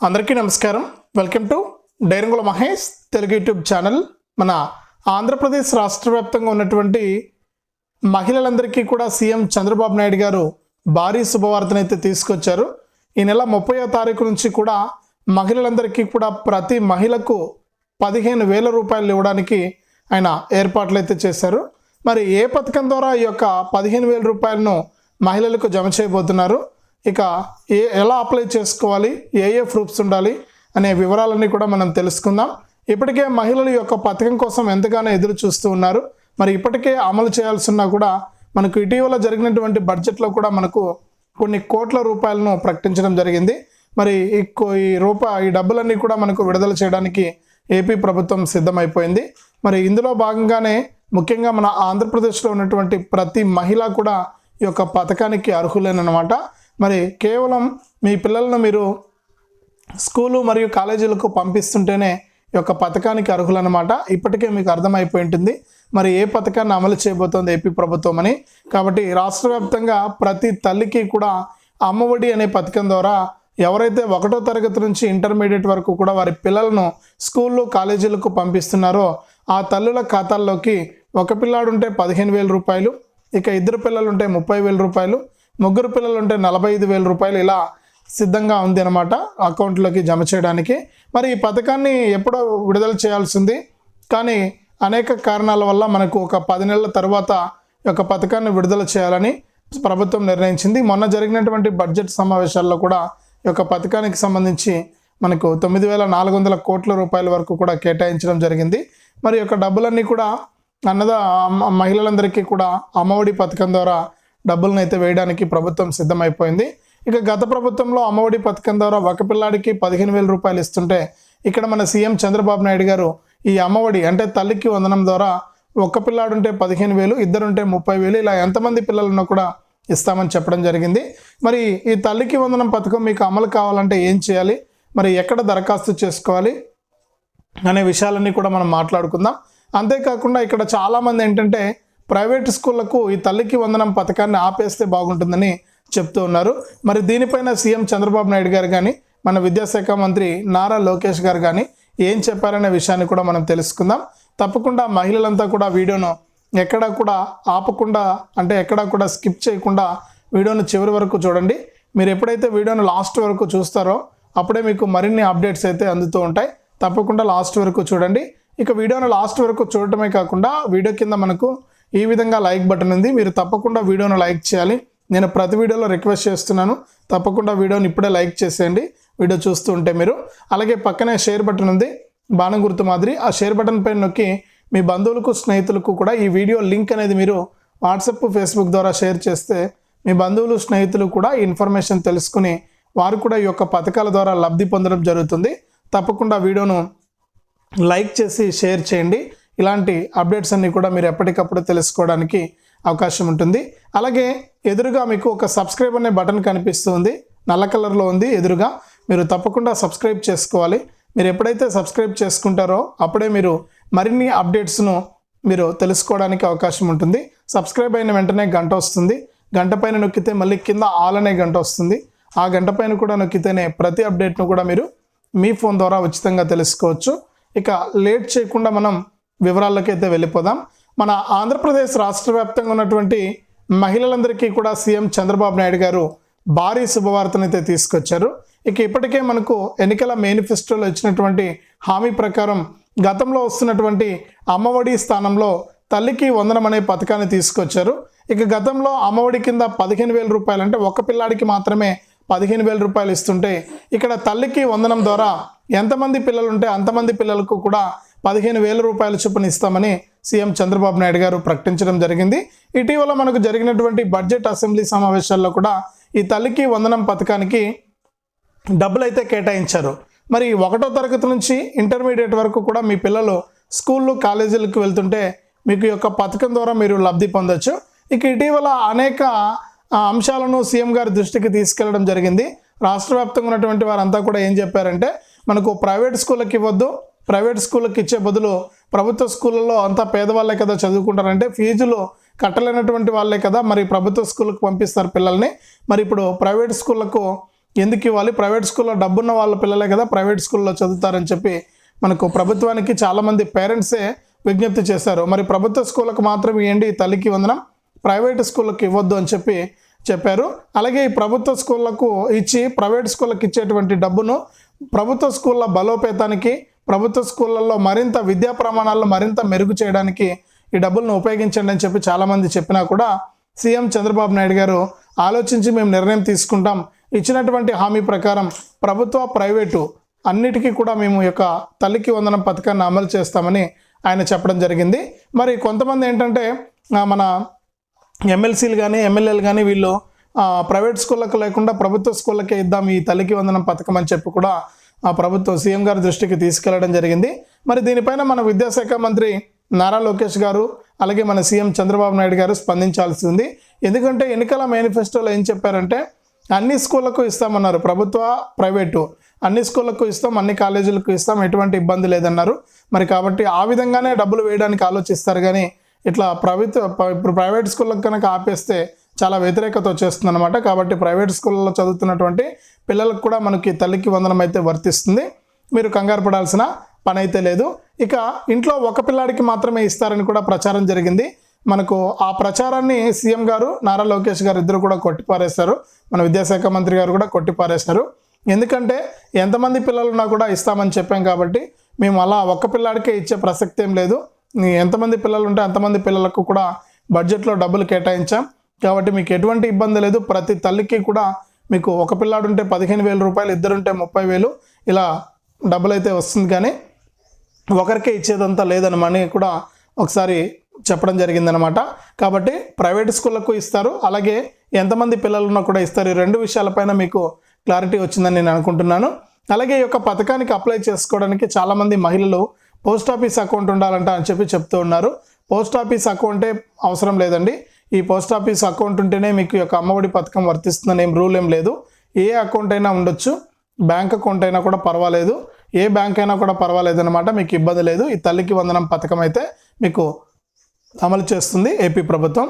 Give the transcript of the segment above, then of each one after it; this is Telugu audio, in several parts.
అందరికీ నమస్కారం. Welcome to Dairangula Mahesh Telugu YouTube channel. మన ఆంధ్రప్రదేశ్ రాష్ట్ర వ్యాప్తంగా ఉన్నటువంటి మహిళలందరికీ కూడా సీఎం చంద్రబాబు నాయుడు గారు భారీ శుభవార్తనైతే తీసుకొచ్చారు. ఈ నెల ముప్పయో తారీఖు నుంచి కూడా మహిళలందరికీ కూడా ప్రతి మహిళకు పదిహేను వేల రూపాయలు ఇవ్వడానికి ఆయన ఏర్పాట్లు అయితే చేశారు. మరి ఏ పథకం ద్వారా ఈ యొక్క పదిహేను వేల రూపాయలను మహిళలకు జమ చేయబోతున్నారు? ఇక ఏ ఎలా అప్లై చేసుకోవాలి ఏ ఏ ప్రూఫ్స్ ఉండాలి అనే వివరాలన్నీ కూడా మనం తెలుసుకుందాం. ఇప్పటికే మహిళలు యొక్క పథకం కోసం ఎంతగానో ఎదురు చూస్తూ ఉన్నారు. మరి ఇప్పటికే అమలు చేయాల్సిన కూడా మనకు ఇటీవల జరిగినటువంటి బడ్జెట్లో కూడా మనకు కొన్ని కోట్ల రూపాయలను ప్రకటించడం జరిగింది. మరి ఈ కో- ఈ ఈ డబ్బులన్నీ కూడా మనకు విడుదల చేయడానికి ఏపీ ప్రభుత్వం సిద్ధమైపోయింది. మరి ఇందులో భాగంగానే ముఖ్యంగా మన ఆంధ్రప్రదేశ్లో ఉన్నటువంటి ప్రతి మహిళ కూడా ఈ యొక్క పథకానికి అర్హులేనమాట మరి కేవలం మీ పిల్లలను మీరు స్కూలు మరియు కాలేజీలకు పంపిస్తుంటేనే ఈ యొక్క పథకానికి అర్హులన్నమాట. ఇప్పటికే మీకు అర్థమైపోయి ఉంటుంది. మరి ఏ పథకాన్ని అమలు చేయబోతోంది ఏపీ ప్రభుత్వం అని. కాబట్టి రాష్ట్ర వ్యాప్తంగా ప్రతి తల్లికి కూడా అమ్మఒడి అనే పథకం ద్వారా ఎవరైతే ఒకటో తరగతి నుంచి ఇంటర్మీడియట్ వరకు కూడా వారి పిల్లలను స్కూళ్ళు కాలేజీలకు పంపిస్తున్నారో ఆ తల్లుల ఖాతాల్లోకి ఒక పిల్లాడు ఉంటే పదిహేను వేల రూపాయలు ఇక ఇద్దరు పిల్లలు ఉంటే ముప్పై వేల రూపాయలు ముగ్గురు పిల్లలు ఉంటే నలభై ఐదు వేల రూపాయలు ఇలా సిద్ధంగా ఉంది అనమాట అకౌంట్లోకి జమ చేయడానికి. మరి ఈ పథకాన్ని ఎప్పుడో విడుదల చేయాల్సింది. కానీ అనేక కారణాల వల్ల మనకు ఒక పది నెలల తర్వాత యొక్క పథకాన్ని విడుదల చేయాలని ప్రభుత్వం నిర్ణయించింది. మొన్న జరిగినటువంటి బడ్జెట్ సమావేశాల్లో కూడా ఈ యొక్క పథకానికి సంబంధించి మనకు తొమ్మిది వేల నాలుగు వందల కోట్ల రూపాయల వరకు కూడా కేటాయించడం జరిగింది. మరి యొక్క డబ్బులన్నీ కూడా అన్నదా మహిళలందరికీ కూడా అమ్మఒడి పథకం ద్వారా డబ్బులను అయితే వేయడానికి ప్రభుత్వం సిద్ధమైపోయింది. ఇక గత ప్రభుత్వంలో అమ్మఒడి పథకం ద్వారా ఒక పిల్లాడికి పదిహేను వేల రూపాయలు ఇస్తుంటే ఇక్కడ మన సీఎం చంద్రబాబు నాయుడు గారు ఈ అమ్మఒడి అంటే తల్లికి వందనం ద్వారా ఒక్క పిల్లాడుంటే పదిహేను వేలు ఇద్దరుంటే ముప్పై వేలు ఇలా ఎంతమంది పిల్లలను కూడా ఇస్తామని చెప్పడం జరిగింది. మరి ఈ తల్లికి వందనం పథకం మీకు అమలు కావాలంటే ఏం చేయాలి? మరి ఎక్కడ దరఖాస్తు చేసుకోవాలి? అనే విషయాలన్నీ కూడా మనం మాట్లాడుకుందాం. అంతేకాకుండా ఇక్కడ చాలామంది ఏంటంటే ప్రైవేట్ స్కూళ్ళకు ఈ తల్లికి వందనం పథకాన్ని ఆపేస్తే బాగుంటుందని చెప్తూ ఉన్నారు. మరి దీనిపైన సీఎం చంద్రబాబు నాయుడు గారు కానీ మన విద్యాశాఖ మంత్రి నారా లోకేష్ గారు కానీ ఏం చెప్పారనే విషయాన్ని కూడా మనం తెలుసుకుందాం. తప్పకుండా మహిళలంతా కూడా వీడియోను ఎక్కడా కూడా ఆపకుండా అంటే ఎక్కడా కూడా స్కిప్ చేయకుండా వీడియోను చివరి వరకు చూడండి. మీరు ఎప్పుడైతే వీడియోను లాస్ట్ వరకు చూస్తారో అప్పుడే మీకు మరిన్ని అప్డేట్స్ అయితే అందుతూ ఉంటాయి. తప్పకుండా లాస్ట్ వరకు చూడండి. ఇక వీడియోను లాస్ట్ వరకు చూడటమే కాకుండా వీడియో కింద మనకు ఈ విధంగా లైక్ బటన్ ఉంది. మీరు తప్పకుండా వీడియోను లైక్ చేయాలి. నేను ప్రతి వీడియోలో రిక్వెస్ట్ చేస్తున్నాను. తప్పకుండా వీడియోని ఇప్పుడే లైక్ చేసేయండి. వీడియో చూస్తూ ఉంటే మీరు. అలాగే పక్కనే షేర్ బటన్ ఉంది. బాణం గుర్తు మాదిరి. ఆ షేర్ బటన్ పైన నొక్కి మీ బంధువులకు స్నేహితులకు కూడా ఈ వీడియో లింక్ అనేది మీరు వాట్సప్ ఫేస్బుక్ ద్వారా షేర్ చేస్తే మీ బంధువులు స్నేహితులు కూడా ఈ ఇన్ఫర్మేషన్ తెలుసుకుని వారు కూడా ఈ యొక్క పథకాల ద్వారా లబ్ధి పొందడం జరుగుతుంది. తప్పకుండా వీడియోను లైక్ చేసి షేర్ చేయండి. ఇలాంటి అప్డేట్స్ అన్నీ కూడా మీరు ఎప్పటికప్పుడు తెలుసుకోవడానికి అవకాశం ఉంటుంది. అలాగే ఎదురుగా మీకు ఒక సబ్స్క్రైబ్ అనే బటన్ కనిపిస్తుంది. నల్ల కలర్లో ఉంది ఎదురుగా. మీరు తప్పకుండా సబ్స్క్రైబ్ చేసుకోవాలి. మీరు ఎప్పుడైతే సబ్స్క్రైబ్ చేసుకుంటారో అప్పుడే మీరు మరిన్ని అప్డేట్స్ను మీరు తెలుసుకోవడానికి అవకాశం ఉంటుంది. సబ్స్క్రైబ్ అయిన వెంటనే గంట వస్తుంది. గంట పైన నొక్కితే మళ్ళీ కింద ఆల్ అనే గంట వస్తుంది. ఆ గంట పైన కూడా నొక్కితేనే ప్రతి అప్డేట్ను కూడా మీరు మీ ఫోన్ ద్వారా ఉచితంగా తెలుసుకోవచ్చు. ఇక లేట్ చేయకుండా మనం వివరాలకైతే వెళ్ళిపోదాం. మన ఆంధ్రప్రదేశ్ రాష్ట్ర వ్యాప్తంగా ఉన్నటువంటి మహిళలందరికీ కూడా సీఎం చంద్రబాబు నాయుడు గారు భారీ శుభవార్తనైతే తీసుకొచ్చారు. ఇక ఇప్పటికే మనకు ఎన్నికల మేనిఫెస్టోలో ఇచ్చినటువంటి హామీ ప్రకారం గతంలో వస్తున్నటువంటి అమ్మఒడి స్థానంలో తల్లికి వందనం అనే పథకాన్ని తీసుకొచ్చారు. ఇక గతంలో అమ్మఒడి కింద పదిహేను వేల రూపాయలు అంటే ఒక పిల్లాడికి మాత్రమే పదిహేను వేల రూపాయలు ఇస్తుంటే ఇక్కడ తల్లికి వందనం ద్వారా ఎంతమంది పిల్లలు ఉంటే అంతమంది పిల్లలకు కూడా పదిహేను వేల రూపాయల చొప్పున ఇస్తామని సీఎం చంద్రబాబు నాయుడు గారు ప్రకటించడం జరిగింది. ఇటీవల మనకు జరిగినటువంటి బడ్జెట్ అసెంబ్లీ సమావేశాల్లో కూడా ఈ తల్లికి వందనం పథకానికి డబ్బులు అయితే కేటాయించారు. మరి ఒకటో తరగతి నుంచి ఇంటర్మీడియట్ వరకు కూడా మీ పిల్లలు స్కూళ్ళు కాలేజీలకు వెళ్తుంటే మీకు యొక్క పథకం ద్వారా మీరు లబ్ధి పొందొచ్చు. ఇక ఇటీవల అనేక అంశాలను సీఎం గారి దృష్టికి తీసుకెళ్ళడం జరిగింది. రాష్ట్ర వ్యాప్తంగా ఉన్నటువంటి వారంతా కూడా ఏం చెప్పారంటే మనకు ప్రైవేట్ స్కూళ్ళకి ఇవ్వద్దు ప్రైవేట్ స్కూళ్ళకి ఇచ్చే బదులు ప్రభుత్వ స్కూళ్ళలో అంతా పేదవాళ్ళే కదా చదువుకుంటారంటే ఫీజులు కట్టలేనటువంటి వాళ్ళే కదా మరి ప్రభుత్వ స్కూళ్ళకు పంపిస్తారు పిల్లల్ని. మరి ఇప్పుడు ప్రైవేట్ స్కూళ్ళకు ఎందుకు ఇవ్వాలి? ప్రైవేట్ స్కూల్లో డబ్బున్న వాళ్ళ పిల్లలే కదా ప్రైవేట్ స్కూల్లో చదువుతారని చెప్పి మనకు ప్రభుత్వానికి చాలామంది పేరెంట్సే విజ్ఞప్తి చేశారు. మరి ప్రభుత్వ స్కూళ్ళకు మాత్రం ఇవ్వండి తల్లికి వందనం ప్రైవేట్ స్కూళ్ళకి ఇవ్వద్దు అని చెప్పి చెప్పారు. అలాగే ఈ ప్రభుత్వ స్కూళ్ళకు ఇచ్చి ప్రైవేట్ స్కూళ్ళకి ఇచ్చేటువంటి డబ్బును ప్రభుత్వ స్కూళ్ళ బలోపేతానికి ప్రభుత్వ స్కూళ్ళల్లో మరింత విద్యా ప్రమాణాలను మరింత మెరుగు చేయడానికి ఈ డబ్బులను ఉపయోగించండి అని చెప్పి చాలామంది చెప్పినా కూడా సీఎం చంద్రబాబు నాయుడు గారు ఆలోచించి మేము నిర్ణయం తీసుకుంటాం. ఇచ్చినటువంటి హామీ ప్రకారం ప్రభుత్వ ప్రైవేటు అన్నిటికీ కూడా మేము యొక్క తల్లికి వందనం పథకాన్ని అమలు చేస్తామని ఆయన చెప్పడం జరిగింది. మరి కొంతమంది ఏంటంటే మన ఎమ్మెల్సీలు కానీ ఎమ్మెల్యేలు కానీ వీళ్ళు ప్రైవేట్ స్కూళ్ళకు లేకుండా ప్రభుత్వ స్కూళ్ళకే ఇద్దాం ఈ తల్లికి వందనం పథకం అని చెప్పి కూడా ఆ ప్రభుత్వం సీఎం గారి దృష్టికి తీసుకెళ్ళడం జరిగింది. మరి దీనిపైన మన విద్యాశాఖ మంత్రి నారా లోకేష్ గారు అలాగే మన సీఎం చంద్రబాబు నాయుడు గారు స్పందించాల్సి ఉంది. ఎందుకంటే ఎన్నికల మేనిఫెస్టోలో ఏం చెప్పారంటే అన్ని స్కూళ్ళకు ఇస్తామన్నారు ప్రభుత్వ ప్రైవేటు. అన్ని స్కూళ్ళకు ఇస్తాం అన్ని కాలేజీలకు ఇస్తాం ఎటువంటి ఇబ్బంది లేదన్నారు. మరి కాబట్టి ఆ విధంగానే డబ్బులు వేయడానికి ఆలోచిస్తారు కానీ ఇట్లా ప్రభుత్వ ఇప్పుడు ప్రైవేట్ స్కూళ్ళకు కనుక ఆపేస్తే చాలా వ్యతిరేకత వచ్చేస్తుంది అనమాట కాబట్టి ప్రైవేట్ స్కూళ్ళలో చదువుతున్నటువంటి పిల్లలకు కూడా మనకి తల్లికి వందనం అయితే వర్తిస్తుంది. మీరు కంగారు పడాల్సిన పని అయితే లేదు. ఇక ఇంట్లో ఒక పిల్లాడికి మాత్రమే ఇస్తారని కూడా ప్రచారం జరిగింది. మనకు ఆ ప్రచారాన్ని సీఎం గారు నారా లోకేష్ గారు ఇద్దరు కూడా కొట్టిపారేశారు. మన విద్యాశాఖ మంత్రి గారు కూడా కొట్టిపారేశారు. ఎందుకంటే ఎంతమంది పిల్లలున్నా కూడా ఇస్తామని చెప్పాం కాబట్టి మేము అలా ఒక్క పిల్లాడికే ఇచ్చే ప్రసక్తి ఏం లేదు. ఎంతమంది పిల్లలు ఉంటే అంతమంది పిల్లలకు కూడా బడ్జెట్లో డబ్బులు కేటాయించాం. కాబట్టి మీకు ఎటువంటి ఇబ్బంది లేదు. ప్రతి తల్లికి కూడా మీకు ఒక పిల్లాడు ఉంటే పదిహేను వేల రూపాయలు ఇద్దరుంటే ముప్పై వేలు ఇలా డబ్బులు అయితే వస్తుంది. కానీ ఒకరికే ఇచ్చేదంతా లేదనమని కూడా ఒకసారి చెప్పడం జరిగిందనమాట కాబట్టి ప్రైవేట్ స్కూళ్ళకు ఇస్తారు. అలాగే ఎంతమంది పిల్లలు ఉన్నా కూడా ఇస్తారు. ఈ రెండు విషయాలపైన మీకు క్లారిటీ వచ్చిందని నేను అనుకుంటున్నాను. అలాగే ఈ యొక్క పథకానికి అప్లై చేసుకోవడానికి చాలామంది మహిళలు పోస్ట్ ఆఫీస్ అకౌంట్ ఉండాలంట అని చెప్పి చెప్తూ ఉన్నారు. పోస్ట్ ఆఫీస్ అకౌంటే అవసరం లేదండి. ఈ పోస్ట్ ఆఫీస్ అకౌంట్ ఉంటేనే మీకు యొక్క అమ్మఒడి పథకం వర్తిస్తుందని ఏం రూల్ ఏం లేదు. ఏ అకౌంట్ అయినా ఉండొచ్చు. బ్యాంక్ అకౌంట్ అయినా కూడా పర్వాలేదు. ఏ బ్యాంక్ అయినా కూడా పర్వాలేదు అనమాట మీకు ఇబ్బంది లేదు. ఈ తల్లికి వందనం పథకం అయితే మీకు అమలు చేస్తుంది ఏపీ ప్రభుత్వం.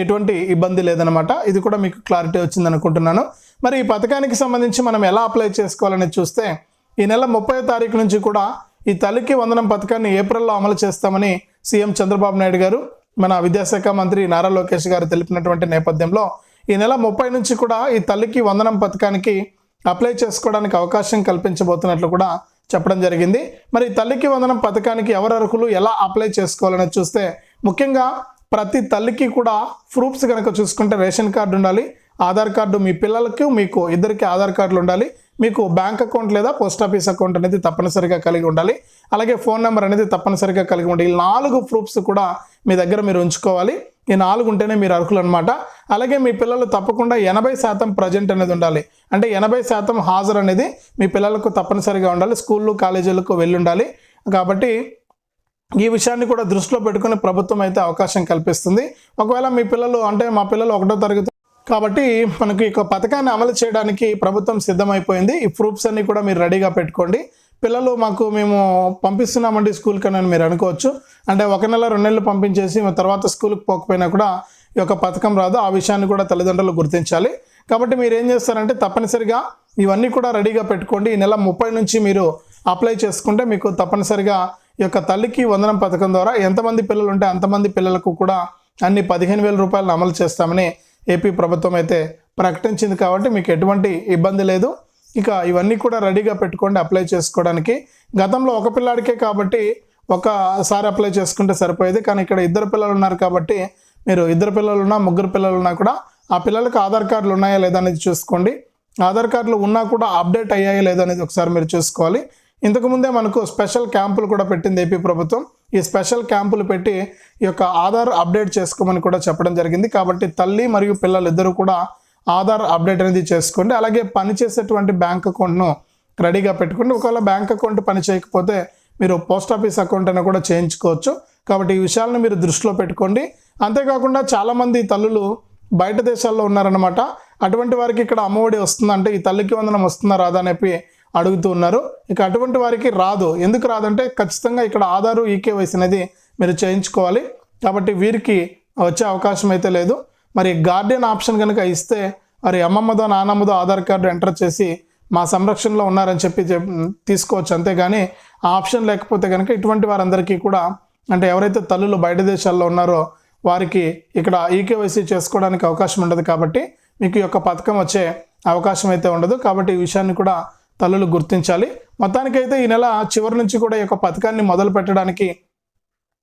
ఎటువంటి ఇబ్బంది లేదనమాట ఇది కూడా మీకు క్లారిటీ వచ్చింది అనుకుంటున్నాను. మరి ఈ పథకానికి సంబంధించి మనం ఎలా అప్లై చేసుకోవాలని చూస్తే ఈ నెల ముప్పై తారీఖు నుంచి కూడా ఈ తల్లికి వందనం పథకాన్ని ఏప్రిల్లో అమలు చేస్తామని సీఎం చంద్రబాబు నాయుడు గారు మన విద్యాశాఖ మంత్రి నారా లోకేష్ గారు తెలిపినటువంటి నేపథ్యంలో ఈ నెల ముప్పై నుంచి కూడా ఈ తల్లికి వందనం పథకానికి అప్లై చేసుకోవడానికి అవకాశం కల్పించబోతున్నట్లు కూడా చెప్పడం జరిగింది. మరి తల్లికి వందనం పథకానికి ఎవరు అర్హులు ఎలా అప్లై చేసుకోవాలని చూస్తే ముఖ్యంగా ప్రతి తల్లికి కూడా ప్రూఫ్స్ కనుక చూసుకుంటే రేషన్ కార్డు ఉండాలి ఆధార్ కార్డు మీ పిల్లలకు మీకు ఇద్దరికి ఆధార్ కార్డులు ఉండాలి మీకు బ్యాంక్ అకౌంట్ లేదా పోస్ట్ ఆఫీస్ అకౌంట్ అనేది తప్పనిసరిగా కలిగి ఉండాలి. అలాగే ఫోన్ నెంబర్ అనేది తప్పనిసరిగా కలిగి ఉండాలి. ఈ నాలుగు ప్రూఫ్స్ కూడా మీ దగ్గర మీరు ఉంచుకోవాలి. ఈ నాలుగు ఉంటేనే మీరు అర్హులు అనమాట అలాగే మీ పిల్లలు తప్పకుండా ఎనభై శాతం ప్రజెంట్ అనేది ఉండాలి. అంటే ఎనభై శాతం హాజరు అనేది మీ పిల్లలకు తప్పనిసరిగా ఉండాలి. స్కూళ్ళు కాలేజీలకు వెళ్ళి ఉండాలి. కాబట్టి ఈ విషయాన్ని కూడా దృష్టిలో పెట్టుకుని ప్రభుత్వం అయితే అవకాశం కల్పిస్తుంది. ఒకవేళ మీ పిల్లలు అంటే మా పిల్లలు ఒకటో తరగతి కాబట్టి మనకి ఈ పథకాన్ని అమలు చేయడానికి ప్రభుత్వం సిద్ధమైపోయింది. ఈ ప్రూఫ్స్ అన్ని కూడా మీరు రెడీగా పెట్టుకోండి. పిల్లలు మాకు మేము పంపిస్తున్నామండి స్కూల్కి అని మీరు అనుకోవచ్చు. అంటే ఒక నెల రెండు నెలలు పంపించేసి తర్వాత స్కూల్కి పోకపోయినా కూడా ఈ యొక్క పథకం రాదు. ఆ విషయాన్ని కూడా తల్లిదండ్రులు గుర్తించాలి. కాబట్టి మీరు ఏం చేస్తారంటే తప్పనిసరిగా ఇవన్నీ కూడా రెడీగా పెట్టుకోండి. ఈ నెల ముప్పై నుంచి మీరు అప్లై చేసుకుంటే మీకు తప్పనిసరిగా ఈ యొక్క తల్లికి వందనం పథకం ద్వారా ఎంతమంది పిల్లలు ఉంటే అంతమంది పిల్లలకు కూడా అన్ని పదిహేను వేల రూపాయలను అమలు చేస్తామని ఏపీ ప్రభుత్వం అయితే ప్రకటించింది కాబట్టి మీకు ఎటువంటి ఇబ్బంది లేదు. ఇక ఇవన్నీ కూడా రెడీగా పెట్టుకోండి అప్లై చేసుకోవడానికి. గతంలో ఒక పిల్లాడికే కాబట్టి ఒకసారి అప్లై చేసుకుంటే సరిపోయేది. కానీ ఇక్కడ ఇద్దరు పిల్లలు ఉన్నారు కాబట్టి మీరు ఇద్దరు పిల్లలు ఉన్నా ముగ్గురు పిల్లలు ఉన్నా కూడా ఆ పిల్లలకు ఆధార్ కార్డులు ఉన్నాయా లేదా అనేది చూసుకోండి. ఆధార్ కార్డులు ఉన్నా కూడా అప్డేట్ అయ్యాయా లేదా అనేది ఒకసారి మీరు చూసుకోవాలి. ఇంతకుముందే మనకు స్పెషల్ క్యాంపులు కూడా పెట్టింది ఏపీ ప్రభుత్వం. ఈ స్పెషల్ క్యాంపులు పెట్టి ఈ యొక్క ఆధార్ అప్డేట్ చేసుకోమని కూడా చెప్పడం జరిగింది. కాబట్టి తల్లి మరియు పిల్లలు ఇద్దరు కూడా ఆధార్ అప్డేట్ అనేది చేసుకోండి. అలాగే పనిచేసేటువంటి బ్యాంక్ అకౌంట్ను రెడీగా పెట్టుకోండి. ఒకవేళ బ్యాంక్ అకౌంట్ పని చేయకపోతే మీరు పోస్ట్ ఆఫీస్ అకౌంట్ అయినా కూడా చేయించుకోవచ్చు. కాబట్టి ఈ విషయాలను మీరు దృష్టిలో పెట్టుకోండి. అంతేకాకుండా చాలామంది తల్లులు బయట దేశాల్లో ఉన్నారనమాట అటువంటి వారికి ఇక్కడ అమ్మఒడి వస్తుందంటే ఈ తల్లికి వందనం వస్తుందా రాదా అని అడుగుతూ ఉన్నారు. ఇక అటువంటి వారికి రాదు. ఎందుకు రాదంటే ఖచ్చితంగా ఇక్కడ ఆధారు ఈకేవైసీ అనేది మీరు చేయించుకోవాలి. కాబట్టి వీరికి వచ్చే అవకాశం అయితే లేదు. మరి గార్డియన్ ఆప్షన్ కనుక ఇస్తే మరి అమ్మమ్మదో నానమ్మదో ఆధార్ కార్డు ఎంటర్ చేసి మా సంరక్షణలో ఉన్నారని చెప్పి తీసుకోవచ్చు. అంతేగాని ఆ ఆప్షన్ లేకపోతే కనుక ఇటువంటి వారందరికీ కూడా అంటే ఎవరైతే తల్లులు బయట దేశాల్లో ఉన్నారో వారికి ఇక్కడ ఈకేవైసీ చేసుకోవడానికి అవకాశం ఉండదు కాబట్టి మీకు ఈ యొక్క పథకం వచ్చే అవకాశం అయితే ఉండదు. కాబట్టి ఈ విషయాన్ని కూడా తల్లులు గుర్తించాలి. మొత్తానికైతే ఈ నెల చివరి నుంచి కూడా ఈ యొక్క పథకాన్ని మొదలు పెట్టడానికి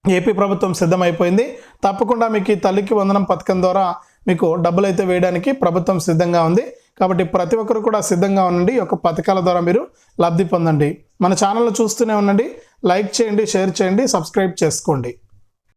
ఏపీ ప్రభుత్వం సిద్ధమైపోయింది. తప్పకుండా మీకు ఈ తల్లికి వందనం పథకం ద్వారా మీకు డబ్బులు అయితే వేయడానికి ప్రభుత్వం సిద్ధంగా ఉంది. కాబట్టి ప్రతి ఒక్కరు కూడా సిద్ధంగా ఉండండి. ఈ యొక్క పథకాల ద్వారా మీరు లబ్ధి పొందండి. మన ఛానల్ చూస్తూనే ఉండండి. లైక్ చేయండి షేర్ చేయండి సబ్స్క్రైబ్ చేసుకోండి.